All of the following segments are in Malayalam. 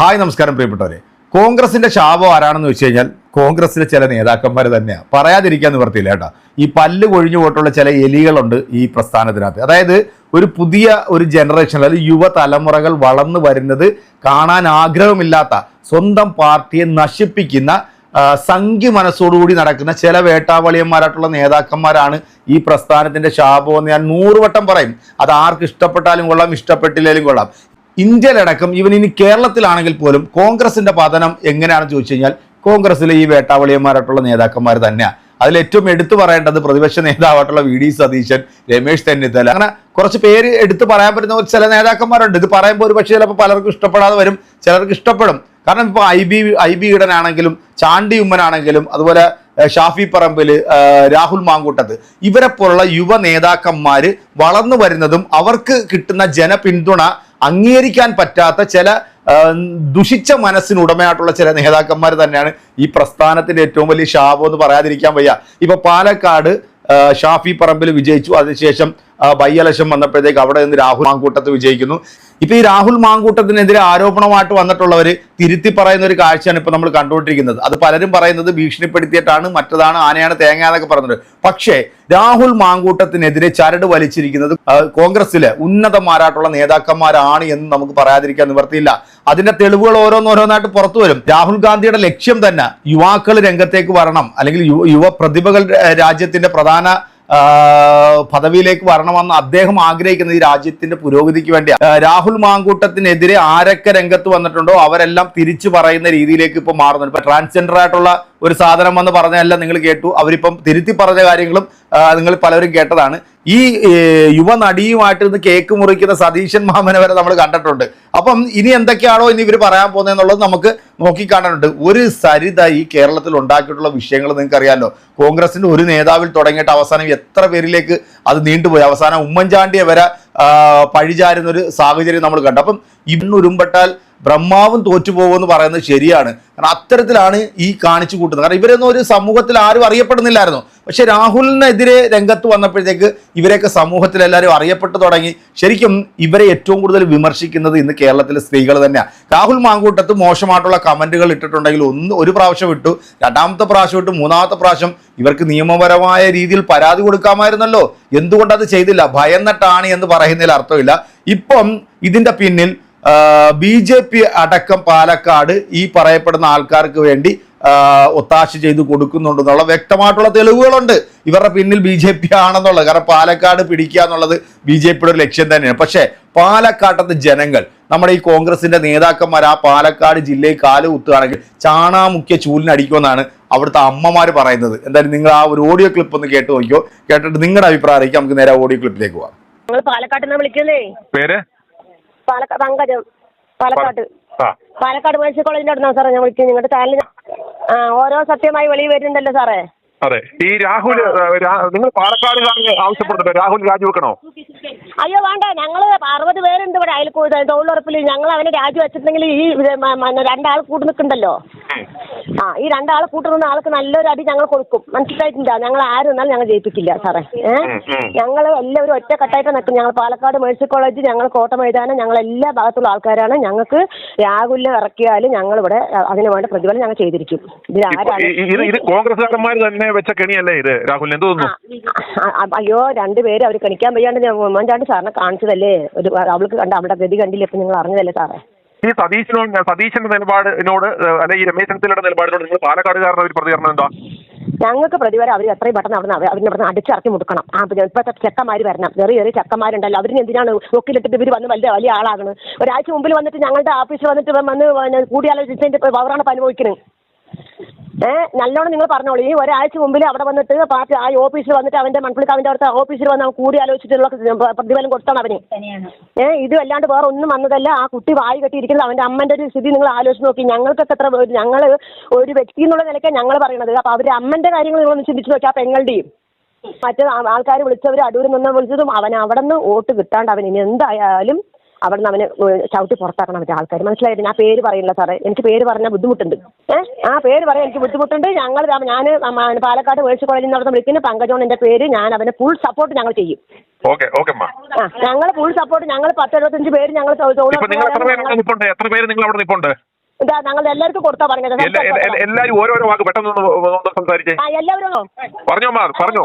ഹായ് നമസ്കാരം പ്രിയപ്പെട്ടവരെ. കോൺഗ്രസിന്റെ ശാപം ആരാണെന്ന് വെച്ച് കഴിഞ്ഞാൽ കോൺഗ്രസിലെ ചില നേതാക്കന്മാർ തന്നെയാണ് പറയാതിരിക്കാൻ നിവർത്തിയില്ല കേട്ടോ. ഈ പല്ല് കൊഴിഞ്ഞു പോയിട്ടുള്ള ചില എലികളുണ്ട് ഈ പ്രസ്ഥാനത്തിനകത്ത്. അതായത് ഒരു പുതിയ ഒരു ജനറേഷൻ അതായത് യുവതലമുറകൾ വളർന്നു വരുന്നത് കാണാൻ ആഗ്രഹമില്ലാത്ത സ്വന്തം പാർട്ടിയെ നശിപ്പിക്കുന്ന സംഖ്യ മനസ്സോടുകൂടി നടക്കുന്ന ചില വേട്ടാവളിയന്മാരായിട്ടുള്ള നേതാക്കന്മാരാണ് ഈ പ്രസ്ഥാനത്തിന്റെ ശാപം എന്ന് ഞാൻ നൂറുവട്ടം പറയും. അത് ആർക്ക് ഇഷ്ടപ്പെട്ടാലും കൊള്ളാം ഇഷ്ടപ്പെട്ടില്ലെങ്കിലും കൊള്ളാം. ഇന്ത്യയിലടക്കം ഇവൻ ഇനി കേരളത്തിലാണെങ്കിൽ പോലും കോൺഗ്രസിന്റെ പതനം എങ്ങനെയാണെന്ന് ചോദിച്ചു കഴിഞ്ഞാൽ കോൺഗ്രസിലെ ഈ വേട്ടാവളിയന്മാരായിട്ടുള്ള നേതാക്കന്മാർ തന്നെയാണ് അതിൽ ഏറ്റവും എടുത്തു പറയേണ്ടത് പ്രതിപക്ഷ നേതാവായിട്ടുള്ള വി ഡി സതീശൻ രമേശ് ചെന്നിത്തല. അങ്ങനെ കുറച്ച് പേര് എടുത്തു പറയാൻ പറ്റുന്ന ചില നേതാക്കന്മാരുണ്ട്. ഇത് പറയുമ്പോൾ ഒരു പക്ഷേ ചിലപ്പോൾ പലർക്കും ഇഷ്ടപ്പെടാതെ വരും ചിലർക്ക് ഇഷ്ടപ്പെടും. കാരണം ഇപ്പോൾ ഐ ബി ഐ ബി ഈടനാണെങ്കിലും ചാണ്ടി ഉമ്മനാണെങ്കിലും അതുപോലെ ഷാഫി പറമ്പിൽ രാഹുൽ മാങ്കൂട്ടത്ത് ഇവരെ പോലുള്ള യുവ നേതാക്കന്മാർ വളർന്നു വരുന്നതും അവർക്ക് കിട്ടുന്ന ജനപിന്തുണ അംഗീകരിക്കാൻ പറ്റാത്ത ചില ദുഷിച്ച മനസ്സിന് ഉടമയായിട്ടുള്ള ചില നേതാക്കന്മാർ തന്നെയാണ് ഈ പ്രസ്ഥാനത്തിന്റെ ഏറ്റവും വലിയ ശാപം എന്ന് പറയാതിരിക്കാൻ വയ്യ. ഇപ്പൊ പാലക്കാട് ഷാഫി പറമ്പിൽ വിജയിച്ചു. അതിനുശേഷം ബൈ വന്നപ്പോഴത്തേക്ക് അവിടെ നിന്ന് രാഹുൽ മാങ്കൂട്ടത്ത് വിജയിക്കുന്നു. ഇപ്പൊ ഈ രാഹുൽ മാങ്കൂട്ടത്തിനെതിരെ ആരോപണമായിട്ട് വന്നിട്ടുള്ളവർ തിരുത്തി പറയുന്ന ഒരു കാഴ്ചയാണ് ഇപ്പൊ നമ്മൾ കണ്ടുകൊണ്ടിരിക്കുന്നത്. അത് പലരും പറയുന്നത് ഭീഷണിപ്പെടുത്തിയിട്ടാണ് മറ്റതാണ് ആനയാണ് തേങ്ങ എന്നൊക്കെ പറഞ്ഞത് പക്ഷേ രാഹുൽ മാങ്കൂട്ടത്തിനെതിരെ ചരട് വലിച്ചിരിക്കുന്നത് കോൺഗ്രസിലെ ഉന്നതന്മാരായിട്ടുള്ള നേതാക്കന്മാരാണ് എന്ന് നമുക്ക് പറയാതിരിക്കാൻ നിവർത്തിയില്ല അതിന്റെ തെളിവുകൾ ഓരോന്നോരോന്നായിട്ട് പുറത്തു വരും. രാഹുൽ ഗാന്ധിയുടെ ലക്ഷ്യം തന്നെ യുവാക്കൾ രംഗത്തേക്ക് വരണം. അല്ലെങ്കിൽ യുവ പ്രതിഭകൾ രാജ്യത്തിന്റെ പ്രധാന പദവിയിലേക്ക് വരണമെന്ന് അദ്ദേഹം ആഗ്രഹിക്കുന്നത് ഈ രാജ്യത്തിന്റെ പുരോഗതിക്ക് വേണ്ടിയാണ് രാഹുൽ മാങ്കൂട്ടത്തിനെതിരെ ആരൊക്കെ രംഗത്ത് വന്നിട്ടുണ്ടോ അവരെല്ലാം തിരിച്ചു പറയുന്ന രീതിയിലേക്ക് ഇപ്പൊ മാറുന്നുണ്ട്. ഇപ്പൊ ട്രാൻസ്ജെൻഡർ ആയിട്ടുള്ള ഒരു സാധനം വന്ന് പറഞ്ഞതല്ല നിങ്ങൾ കേട്ടു. അവരിപ്പം തിരുത്തി പറഞ്ഞ കാര്യങ്ങളും നിങ്ങൾ പലരും കേട്ടതാണ്. ഈ യുവ നടിയുമായിട്ട് ഇന്ന് കേക്ക് മുറിക്കുന്ന സതീശൻ മാമനെ വരെ നമ്മൾ കണ്ടിട്ടുണ്ട്. അപ്പം ഇനി എന്തൊക്കെയാണോ ഇനി ഇവർ പറയാൻ പോകുന്നത് എന്നുള്ളത് നമുക്ക് നോക്കിക്കാണാനുണ്ട്. ഒരു സരിത ഈ കേരളത്തിൽ ഉണ്ടാക്കിയിട്ടുള്ള വിഷയങ്ങൾ നിങ്ങൾക്ക് അറിയാമല്ലോ കോൺഗ്രസിന്റെ ഒരു നേതാവിൽ തുടങ്ങിയിട്ട് അവസാനം എത്ര പേരിലേക്ക് അത് നീണ്ടുപോയി? അവസാനം ഉമ്മൻചാണ്ടിയെ വരെ പഴിചാരുന്നൊരു സാഹചര്യം നമ്മൾ കണ്ടു. അപ്പം ഇന്നുരുമ്പെട്ടാൽ ബ്രഹ്മാവും തോറ്റുപോകുമെന്ന് പറയുന്നത് ശരിയാണ്. കാരണം അത്തരത്തിലാണ് ഈ കാണിച്ചു കൂട്ടുന്നത്. കാരണം ഇവരൊന്നും ഒരു സമൂഹത്തിൽ ആരും അറിയപ്പെടുന്നില്ലായിരുന്നു. പക്ഷേ രാഹുലിനെതിരെ രംഗത്ത് വന്നപ്പോഴത്തേക്ക് ഇവരെയൊക്കെ സമൂഹത്തിൽ എല്ലാവരും അറിയപ്പെട്ടു തുടങ്ങി. ശരിക്കും ഇവരെ ഏറ്റവും കൂടുതൽ വിമർശിക്കുന്നത് ഇന്ന് കേരളത്തിലെ സ്ത്രീകൾ തന്നെയാണ്. രാഹുൽ മാങ്കൂട്ടത്ത് മോശമായിട്ടുള്ള കമന്റുകൾ ഇട്ടിട്ടുണ്ടെങ്കിൽ ഒന്ന് ഒരു പ്രാവശ്യം ഇട്ടു രണ്ടാമത്തെ പ്രാവശ്യം ഇട്ടു മൂന്നാമത്തെ പ്രാവശ്യം ഇവർക്ക് നിയമപരമായ രീതിയിൽ പരാതി കൊടുക്കാമായിരുന്നല്ലോ. എന്തുകൊണ്ടത് ചെയ്തില്ല? ഭയന്നിട്ടാണ് എന്ന് പറയുന്നതിൽ അർത്ഥമില്ല. ഇപ്പം ഇതിന്റെ പിന്നിൽ ബി ജെ പി അടക്കം പാലക്കാട് ഈ പറയപ്പെടുന്ന ആൾക്കാർക്ക് വേണ്ടി ഒത്താശ ചെയ്ത് കൊടുക്കുന്നുണ്ടെന്നുള്ള വ്യക്തമായിട്ടുള്ള തെളിവുകളുണ്ട്. ഇവരുടെ പിന്നിൽ ബി ജെ പി ആണെന്നുള്ളത്. കാരണം പാലക്കാട് പിടിക്കുക എന്നുള്ളത് ബി ജെ പിയുടെ ഒരു ലക്ഷ്യം തന്നെയാണ്. പക്ഷേ പാലക്കാട്ടത്തെ ജനങ്ങൾ നമ്മുടെ ഈ കോൺഗ്രസിന്റെ നേതാക്കന്മാർ ആ പാലക്കാട് ജില്ലയിൽ കാൽ കുത്തുകയാണെങ്കിൽ ചാണാമുഖ്യ ചൂലിനടിക്കുമെന്നാണ് അവിടുത്തെ അമ്മമാർ പറയുന്നത്. എന്തായാലും നിങ്ങൾ ആ ഒരു ഓഡിയോ ക്ലിപ്പ് ഒന്ന് കേട്ട് നോക്കിയോ കേട്ടിട്ട് നിങ്ങളുടെ അഭിപ്രായം അറിയിക്കാം. നമുക്ക് നേരെ ഓഡിയോ ക്ലിപ്പിലേക്ക് പോവാം പാലക്കാട്ടിൽ പാലക്കാട്ട് നിന്ന് വിളിക്കുന്നേ? പേര്? പാലക്കാട് പങ്കജം പാലക്കാട്. പാലക്കാട് മേഴ്സി കോളേജിന്റെ അടുത്താണ് സാറേ ഞാൻ വിളിക്കുന്നത് നിങ്ങളുടെ ചാനൽ ആ ഓരോ സത്യമായി വെളിയിൽ വരുന്നുണ്ടല്ലോ സാറേ. അതെ. ഈ രാഹുൽ നിങ്ങൾ പാലക്കാട് ആവശ്യപ്പെടുന്നുണ്ട്? രാഹുൽ രാജിവെക്കണോ? അയ്യോ വേണ്ട. ഞങ്ങൾ അറുപത് പേരുണ്ട് ഇവിടെ അയൽക്കൂ തൊഴിലുറപ്പിൽ ഞങ്ങൾ അവനെ രാജി വെച്ചിട്ടുണ്ടെങ്കിൽ ഈ രണ്ടാൾ കൂട്ടി നിൽക്കണ്ടല്ലോ? ആ ഈ രണ്ടാൾ കൂട്ട് നിന്ന ആൾക്ക് നല്ലൊരു അടി ഞങ്ങൾ കൊടുക്കും. മനസ്സിലായിട്ടില്ല ഞങ്ങൾ ആരും നിന്നാലും ഞങ്ങൾ ജയിപ്പിക്കില്ല സാറേ. ഏഹ്. ഞങ്ങൾ എല്ലാവരും ഒറ്റക്കെട്ടായിട്ട് നിൽക്കും. ഞങ്ങൾ പാലക്കാട് മേഴ്സി കോളേജ് ഞങ്ങൾ കോട്ട മൈതാനം ഞങ്ങൾ എല്ലാ ഭാഗത്തുള്ള ആൾക്കാരാണ്. ഞങ്ങൾക്ക് രാഹുലിനെ ഇറക്കിയാൽ ഞങ്ങൾ ഇവിടെ അതിന് വേണ്ട പ്രതിഫലം ഞങ്ങൾ ചെയ്തിരിക്കും. ഇതിൽ ആരാണ് കോൺഗ്രസ്സുകാരന്മാർ തന്നെ വെച്ച കെണിയല്ലേ ഇത് രാഹുലിന് തോന്നുന്നു? അയ്യോ രണ്ടുപേരും അവർ കണിക്കാൻ വയ്യാണ്ട് ഞാൻ ഉമ്മൻചാണ്ടി സാറിനെ കാണിച്ചതല്ലേ? ഒരു അവൾക്ക് കണ്ട അവളുടെ ഗതി കണ്ടില്ല? ഇപ്പൊ നിങ്ങൾ അറിഞ്ഞതല്ലേ സാറേ? ഈ സതീശനോട് സതീശന്റെ നിലപാടിനോട് അല്ലെ ഈ രമേശ് ചെന്നിത്തലയുടെ നിലപാടിനോട് നിങ്ങൾ പാലക്കാടുകാരുടെ ഒരു പ്രതികരണം എന്താ ഞങ്ങൾക്ക് പ്രതിവാരം അവർ എത്രയും പെട്ടെന്ന് അവിടെ നിന്ന് അവരിനെ ഇവിടെ അടിച്ചിറക്കി മുടുക്കണം. ആ ഇപ്പോഴത്തെ ചെക്കന്മാർ വരണം. ചെറിയ ചെറിയ ചെക്കന്മാരുണ്ടല്ലോ. അവരിന് എന്തിനാണ് ഒക്കിലിട്ടിട്ട് ഇവർ വന്ന് വലിയ വലിയ ആളാകണം? ഒരാഴ്ച മുമ്പിൽ വന്നിട്ട് ഞങ്ങളുടെ ഓഫീസിൽ വന്നിട്ട് വന്ന് കൂടിയാലോചിച്ചതിന്റെ പവറാണ് അനുഭവിക്കുന്നത് ഏ നല്ലോണം നിങ്ങൾ പറഞ്ഞോളൂ. ഈ ഒരാഴ്ച മുമ്പിൽ അവിടെ വന്നിട്ട് പാർട്ടി ആ ഓഫീസിൽ വന്നിട്ട് അവന്റെ മൺപുളിക്കാവിന്റെ അവിടുത്തെ ഓഫീസിൽ വന്ന് അവൻ കൂടി ആലോചിച്ചിട്ടുള്ള പ്രതിഫലം കൊടുത്താണ് അവന്. ഏഹ് ഇത് അല്ലാണ്ട് വേറെ ഒന്നും വന്നതല്ല. ആ കുട്ടി വായി കെട്ടിയിരിക്കുന്നത് അവന്റെ അമ്മന്റെ ഒരു സ്ഥിതി നിങ്ങൾ ആലോചിച്ച് നോക്കി. ഞങ്ങൾക്കൊക്കെ എത്ര ഞങ്ങൾ ഒരു വ്യക്തി എന്നുള്ള നിലയ്ക്കാണ് ഞങ്ങൾ പറയണത്. അപ്പൊ അവരുടെ അമ്മന്റെ കാര്യങ്ങൾ നിങ്ങളൊന്ന് ചിന്തിച്ചു നോക്കി ആ പെങ്ങളുടെയും. മറ്റേ ആൾക്കാർ വിളിച്ചവർ അടൂരിൽ നിന്ന് വിളിച്ചതും അവൻ അവിടെ നിന്ന് വോട്ട് കിട്ടാണ്ട് അവൻ ഇനി എന്തായാലും അവിടെ നിന്ന് അവന് ചവിട്ടി പുറത്താക്കണം മറ്റേ ആൾക്കാർ മനസ്സിലായിരുന്നു ഞാൻ പേര് പറയുന്നില്ല സാറേ. എനിക്ക് പേര് പറഞ്ഞാൽ ബുദ്ധിമുട്ടുണ്ട്. ഏഹ് ആ പേര് പറയാൻ എനിക്ക് ബുദ്ധിമുട്ടുണ്ട്. ഞങ്ങൾ ഞാൻ പാലക്കാട് വേഴ്സ് കോളേജിൽ നിന്ന് അവിടെ വിളിക്കുന്ന. പങ്കജോൺ എന്റെ പേര് ഞാൻ അവന് ഫുൾ സപ്പോർട്ട് ഞങ്ങൾ ചെയ്യും. ഓക്കെ ഓക്കെ അമ്മ ഞങ്ങൾ ഫുൾ സപ്പോർട്ട് ഞങ്ങൾ പത്ത് എഴുപത്തഞ്ച് പേര് ഞങ്ങൾ എത്ര പേര് അവിടെ എത്ര പേര് നിങ്ങൾ അവിടെ നിൽപ്പുണ്ട് ഇതാ ഞങ്ങൾ എല്ലാവർക്കും കൊടുത്താ പറഞ്ഞത്. എല്ലാ- എല്ലാ- എല്ലാ- എല്ലാരും ഓരോരോ വാക്ക് പെട്ടെന്ന് സംസാരിച്ചേ. എല്ലാവരും പറഞ്ഞോ മാ പറഞ്ഞോ.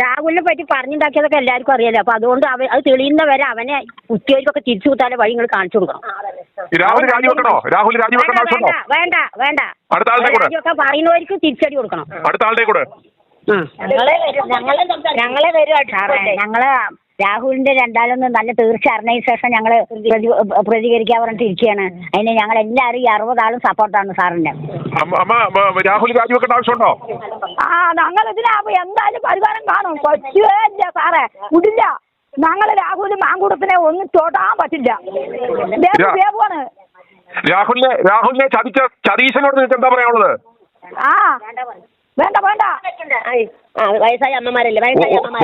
രാഹുലിനെ പറ്റി പറഞ്ഞുണ്ടാക്കിയതൊക്കെ എല്ലാവർക്കും അറിയാലോ. അപ്പൊ അതുകൊണ്ട് അവ അത് തെളിയുന്നവരെ അവനെ കുത്തിയവർക്കൊക്കെ തിരിച്ചു കുത്താലെ വഴി നിങ്ങൾ കാണിച്ചു കൊടുക്കണം. രാഹുൽ രാജിവെക്കണോ രാഹുൽ രാജിവെക്കേണ്ട വേണ്ട വേണ്ട അടുത്ത ആളുടെ കൂടെ? പറയുന്നവർക്ക് തിരിച്ചടി കൊടുക്കണം. അടുത്ത ആളുടെ കൂടെ? ഞങ്ങളെ വരും ഞങ്ങളെ ഞങ്ങളെ വരും ഞങ്ങൾ രാഹുലിന്റെ രണ്ടാലൊന്നും നല്ല തീർച്ച അറിഞ്ഞതിന് ശേഷം ഞങ്ങൾ പ്രതികരിക്കാൻ പറഞ്ഞിട്ട് ഇരിക്കുകയാണ്. അതിന് ഞങ്ങൾ എല്ലാവരും ഈ അറുപതാളും സപ്പോർട്ടാണ് സാറിന്റെ. രാഹുൽ രാജിവെക്കേണ്ട ആവശ്യമുണ്ടോ? ആ ഞങ്ങൾ ഇതിനാകുമ്പോ എന്തായാലും പരിഹാരം കാണും. ഇല്ല സാറേ. വിടില്ല. ഞങ്ങൾ രാഹുലും മാങ്കൂടത്തിനെ ഒന്നും ചോട്ടാൻ പറ്റില്ല. രാഹുലിനെ രാഹുലിനെ ചതിച്ച ചതീശനോട് നിങ്ങൾക്ക് എന്താ പറയാനുള്ളത്? ആ. വേണ്ട വേണ്ട. വയസ്സായ അമ്മമാരല്ലേ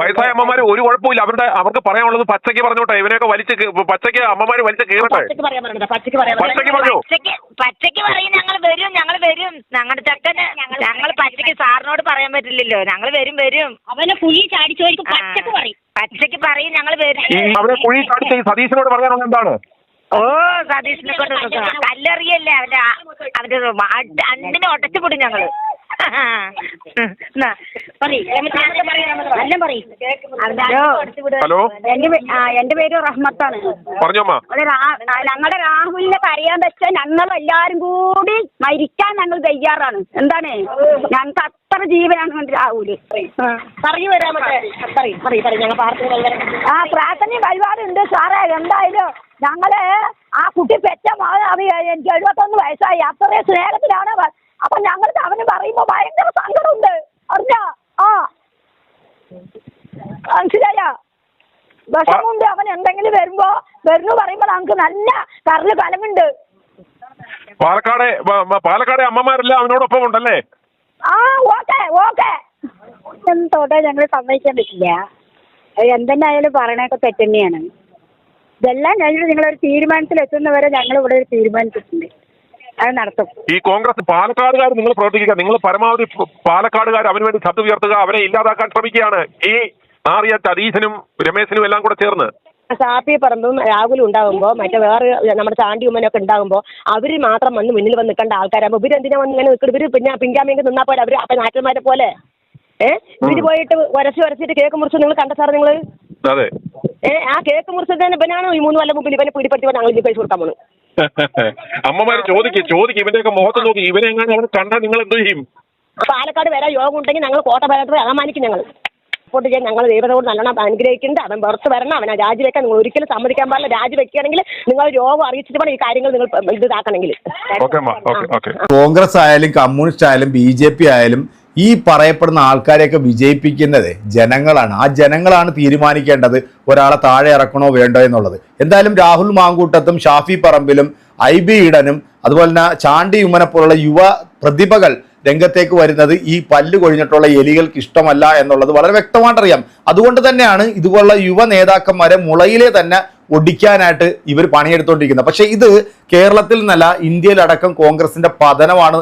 വയസ്സായ അമ്മമാര്. ഒരു കുഴപ്പമില്ല അവരുടെ അവർക്ക് പറയാനുള്ളത് പച്ചക്ക് പറഞ്ഞോട്ടെ. ഇവനെയൊക്കെ വലിച്ച് പച്ചക്ക് പച്ചയ്ക്ക് അമ്മമാര് വലിച്ച് കീറട്ടെ. പച്ചക്ക് പച്ചയ്ക്ക് പറഞ്ഞു? പച്ചക്ക് പച്ചക്ക് പറയും ഞങ്ങൾ വരും ഞങ്ങൾ വരും. ഞങ്ങളുടെ ചക്കന് ഞങ്ങൾ പച്ചക്ക് സാറിനോട് പറയാൻ പറ്റില്ലല്ലോ. ഞങ്ങൾ വരും വരും. അവനെ കുഴി ചാടിച്ചോർക്ക് പച്ചക്ക് പറയും. പച്ചക്ക് പറയും ഞങ്ങൾ വരും. അവനെ കുഴി കാണിച്ച ഈ സതീശനോട് പറയാനുള്ളത് എന്താണ്? ഓ സതീഷിനെ കൊണ്ട്. കല്ലെറിയല്ലേ അവന്റെ അവന്റെ അണ്ണിനെ അണ്ടിനെ ഒട്ടച്ചുപൊടും ഞങ്ങൾ. ഹലോ. എന്റെ പേര് റഹ്മത്താണ്. പറഞ്ഞോ അമ്മ ഞങ്ങളുടെ രാഹുലിനെ കരയാൻ വെച്ചാൽ ഞങ്ങൾ എല്ലാരും കൂടി മരിക്കാൻ ഞങ്ങൾ തയ്യാറാണ്. എന്താണ്? ഞങ്ങൾക്ക് അത്ര ജീവനാണ് കൊണ്ട് രാഹുൽ. പറഞ്ഞു വരാൻ ആ പ്രാർത്ഥനയും വഴിപാടുണ്ട് സാറേ. എന്തായാലും ഞങ്ങൾ ആ കുട്ടി പെറ്റ അത് എനിക്ക് എഴുപത്തൊന്ന് വയസ്സായി. അത്രയും സ്നേഹത്തിലാണ് അപ്പൊ ഞങ്ങൾക്ക് അവന് പറയുമ്പോ ഭയങ്കര സങ്കടമുണ്ട്. അറിഞ്ഞ ആ. മനസ്സിലായ? വിഷമുണ്ട് അവൻ എന്തെങ്കിലും വരുമ്പോ വരുന്നു പറയുമ്പോ നമുക്ക് നല്ല കറിൽ ഫലമുണ്ട് പാലക്കാട് പാലക്കാട് അമ്മമാരെല്ലാം അവനോടൊപ്പം ഉണ്ടല്ലേ? ആ ഓക്കെ ഓക്കെ. എന്തോട്ടെ ഞങ്ങൾ സമ്മതിക്കാൻ പറ്റില്ല. എന്തെന്നായാലും പറയണൊക്കെ തെറ്റന്നെയാണ്. ഇതെല്ലാം ഞങ്ങൾ നിങ്ങളൊരു തീരുമാനത്തിൽ എത്തുന്നവരെ ഞങ്ങൾ ഇവിടെ ഒരു തീരുമാനിച്ചിട്ടുണ്ട് അത് നടത്തും. ഈ കോൺഗ്രസ് പാലക്കാടുകാർ നിങ്ങൾ പ്രവർത്തിക്കുക നിങ്ങൾ പരമാവധി പാലക്കാടുകാർ അവന് വേണ്ടി ശബ്ദം ഉയർത്തുക അവരെ ഇല്ലാതാക്കാൻ ശ്രമിക്കുകയാണ്. ഈ ആറിയ സതീശനും രമേശനും എല്ലാം കൂടെ ചേർന്ന്. ഷാപ്പി പറമ്പും രാഹുലും ഉണ്ടാകുമ്പോ മറ്റേ വേറെ നമ്മുടെ ചാണ്ടി ഉമ്മനൊക്കെ ഉണ്ടാകുമ്പോ അവർ മാത്രം വന്ന് മുന്നിൽ വന്ന് നിൽക്കേണ്ട ആൾക്കാരാകുമ്പോ ഇവർ എന്തിനാ വന്ന് ഇങ്ങനെ നിൽക്കുന്നത് ഇവർ പിന്നെ പിഞ്ചാമേക്ക് നിന്നാ പോലെ അവർ അപ്പൊ നാട്ടന്മാരെ പോലെ. ഏഹ് ഇവർ പോയിട്ട് ഉരച്ച് ഉരച്ചിട്ട് കേക്ക് മുറിച്ച് നിങ്ങൾ കണ്ട സാർ നിങ്ങൾ അതെ. ഏഹ് ആ കേക്ക് മുറിച്ചത് തന്നെ ഇവനാണ് ഈ മൂന്ന് കൊല്ലം മുമ്പിൽ ഇവനെ പിടിപ്പെടുത്തി ഞങ്ങൾ കഴിച്ചു കൊടുക്കാൻ പോണു അമ്മമാര് ചോദിക്കും ചോദിക്കും ഇവന്റെയൊക്കെ മുഖത്ത് നോക്കി. ഇവനെ എങ്ങനെ അവിടെ കണ്ടാൽ നിങ്ങൾ എന്ത് ചെയ്യും? പാലക്കാട് വരാൻ യോഗം ഉണ്ടെങ്കിൽ ഞങ്ങൾ കോട്ട പാലക്കാട് അപമാനിക്കും ഞങ്ങൾ. സപ്പോർട്ട് ചെയ്യാൻ ഞങ്ങൾ ദൈവത്തോട് നല്ലോണം അനുഗ്രഹിക്കുന്നുണ്ട്. അവൻ പുറത്ത് വരണം. അവനെ രാജിവെക്കാൻ നിങ്ങൾ ഒരിക്കലും സമ്മതിക്കാൻ പാടില്ല. രാജിവെക്കുകയാണെങ്കിൽ നിങ്ങൾ യോഗം അറിയിച്ചിട്ട് വേണം ഈ കാര്യങ്ങൾ നിങ്ങൾ ഇത് ഇതാക്കണമെങ്കിൽ. ഓക്കെ അമ്മ. ഓക്കെ ഓക്കെ കോൺഗ്രസ് ആയാലും കമ്മ്യൂണിസ്റ്റ് ആയാലും ബി ജെ പി ആയാലും ഈ പറയപ്പെടുന്ന ആൾക്കാരെയൊക്കെ വിജയിപ്പിക്കുന്നത് ജനങ്ങളാണ്. ആ ജനങ്ങളാണ് തീരുമാനിക്കേണ്ടത് ഒരാളെ താഴെ ഇറക്കണോ വേണ്ടോ എന്നുള്ളത്. എന്തായാലും രാഹുൽ മാങ്കൂട്ടത്തും ഷാഫി പറമ്പിലും ഐ ബി ഈഡനും അതുപോലെ തന്നെ ചാണ്ടി ഉമ്മനെ പോലുള്ള യുവ പ്രതിഭകൾ രംഗത്തേക്ക് വരുന്നത് ഈ പല്ല് കൊഴിഞ്ഞിട്ടുള്ള എലികൾക്ക് ഇഷ്ടമല്ല എന്നുള്ളത് വളരെ വ്യക്തമായിട്ടറിയാം. അതുകൊണ്ട് തന്നെയാണ് ഇതുപോലുള്ള യുവ നേതാക്കന്മാരെ മുളയിലെ തന്നെ ഒടിക്കാനായിട്ട് ഇവർ പണിയെടുത്തുകൊണ്ടിരിക്കുന്നത് പക്ഷേ ഇത് കേരളത്തിൽ നിന്നല്ല ഇന്ത്യയിലടക്കം കോൺഗ്രസിന്റെ പതനമാണ്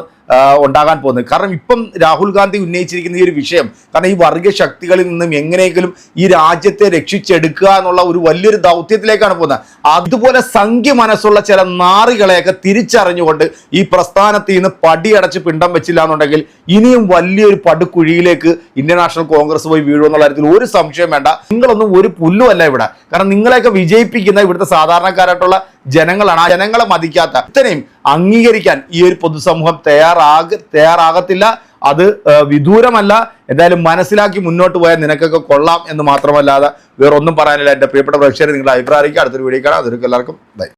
ഉണ്ടാകാൻ പോകുന്നത്. കാരണം ഇപ്പം രാഹുൽ ഗാന്ധി ഉന്നയിച്ചിരിക്കുന്ന ഈ ഒരു വിഷയം കാരണം ഈ വർഗീയ ശക്തികളിൽ നിന്നും എങ്ങനെയെങ്കിലും ഈ രാജ്യത്തെ രക്ഷിച്ചെടുക്കുക എന്നുള്ള ഒരു വലിയൊരു ദൗത്യത്തിലേക്കാണ് പോകുന്നത്. അതുപോലെ സംഖ്യ മനസ്സുള്ള ചില നാറികളെയൊക്കെ തിരിച്ചറിഞ്ഞുകൊണ്ട് ഈ പ്രസ്ഥാനത്തിൽ നിന്ന് പടിയടച്ച് പിണ്ടം വെച്ചില്ല എന്നുണ്ടെങ്കിൽ ഇനിയും വലിയൊരു പടുക്കുഴിയിലേക്ക് ഇന്ത്യൻ നാഷണൽ കോൺഗ്രസ് പോയി വീഴുമെന്നുള്ള കാര്യത്തിൽ ഒരു സംശയം വേണ്ട. നിങ്ങളൊന്നും ഒരു പുല്ലുമല്ല ഇവിടെ. കാരണം നിങ്ങളെയൊക്കെ വിജയിപ്പിക്കുന്ന ഇവിടുത്തെ സാധാരണക്കാരായിട്ടുള്ള ജനങ്ങളാണ്. ആ ജനങ്ങളെ മതിക്കാത്ത ഇത്രയും അംഗീകരിക്കാൻ ഈ ഒരു പൊതുസമൂഹം തയ്യാറാക തയ്യാറാകത്തില്ല. അത് വിദൂരമല്ല. എന്തായാലും മനസ്സിലാക്കി മുന്നോട്ട് പോയാൽ നിനക്കൊക്കെ കൊള്ളാം എന്ന് മാത്രമല്ലാതെ വേറൊന്നും പറയാനില്ല. എന്റെ പ്രിയപ്പെട്ട പ്രേക്ഷകരെ നിങ്ങളുടെ അഭിപ്രായം അടുത്തൊരു വീഡിയോ കാണാം. അതൊരു എല്ലാവർക്കും ബൈ.